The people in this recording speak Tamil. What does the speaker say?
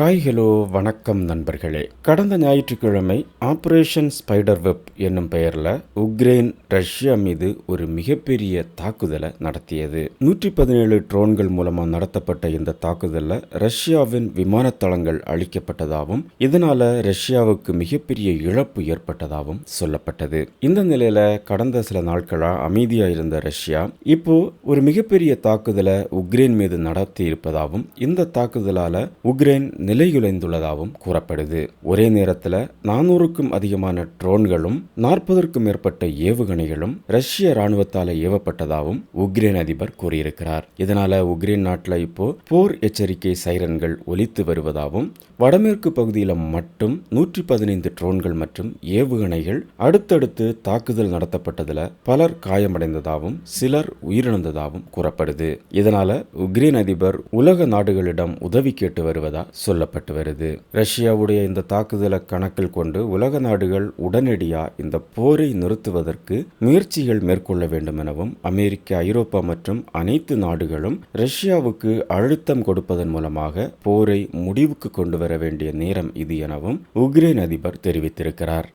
ஹாய் ஹலோ வணக்கம் நண்பர்களே. கடந்த ஞாயிற்றுக்கிழமை ஆபரேஷன் ஸ்பைடர் வெப் என்னும் பெயரில் உக்ரைன் ரஷ்யா மீது ஒரு மிகப்பெரிய தாக்குதலை நடத்தியது. நூற்றி பதினேழு ட்ரோன்கள் மூலமாக நடத்தப்பட்ட இந்த தாக்குதலில் ரஷ்யாவின் விமான தளங்கள் அழிக்கப்பட்டதாகவும் இதனால ரஷ்யாவுக்கு மிகப்பெரிய இழப்பு ஏற்பட்டதாகவும் சொல்லப்பட்டது. இந்த நிலையில கடந்த சில நாட்களாக அமைதியாக இருந்த ரஷ்யா இப்போ ஒரு மிகப்பெரிய தாக்குதலை உக்ரைன் மீது நடத்தி இருப்பதாகவும் இந்த தாக்குதலால் உக்ரைன் நிலைகுலைந்துள்ளதாகவும் கூறப்படுது. ஒரே நேரத்தில் நானூறுக்கும் அதிகமான ட்ரோன்களும் நாற்பதற்கும் மேற்பட்ட ஏவுகணைகளும் ரஷ்ய ராணுவத்தால் ஏவப்பட்டதாகவும் உக்ரைன் அதிபர் கூறியிருக்கிறார். இதனால உக்ரைன் நாட்டில் இப்போ போர் எச்சரிக்கை சைரன்கள் ஒலித்து வருவதாகவும் வடமேற்கு பகுதியில் மட்டும் நூற்றி பதினைந்து ட்ரோன்கள் மற்றும் ஏவுகணைகள் அடுத்தடுத்து தாக்குதல் நடத்தப்பட்டதில் பலர் காயமடைந்ததாகவும் சிலர் உயிரிழந்ததாகவும் கூறப்படுது. இதனால உக்ரைன் அதிபர் உலக நாடுகளிடம் உதவி கேட்டு வருவதா சொல்லப்பட்டு வருது. ரஷ்யாவுடைய இந்த தாக்குதலை கணக்கில் கொண்டு உலக நாடுகள் உடனடியாக இந்த போரை நிறுத்துவதற்கு முயற்சிகள் மேற்கொள்ள வேண்டும் எனவும் அமெரிக்க ஐரோப்பா மற்றும் அனைத்து நாடுகளும் ரஷ்யாவுக்கு அழுத்தம் கொடுப்பதன் மூலமாக போரை முடிவுக்கு கொண்டு வர வேண்டிய நேரம் இது எனவும் உக்ரைன் அதிபர் தெரிவித்திருக்கிறார்.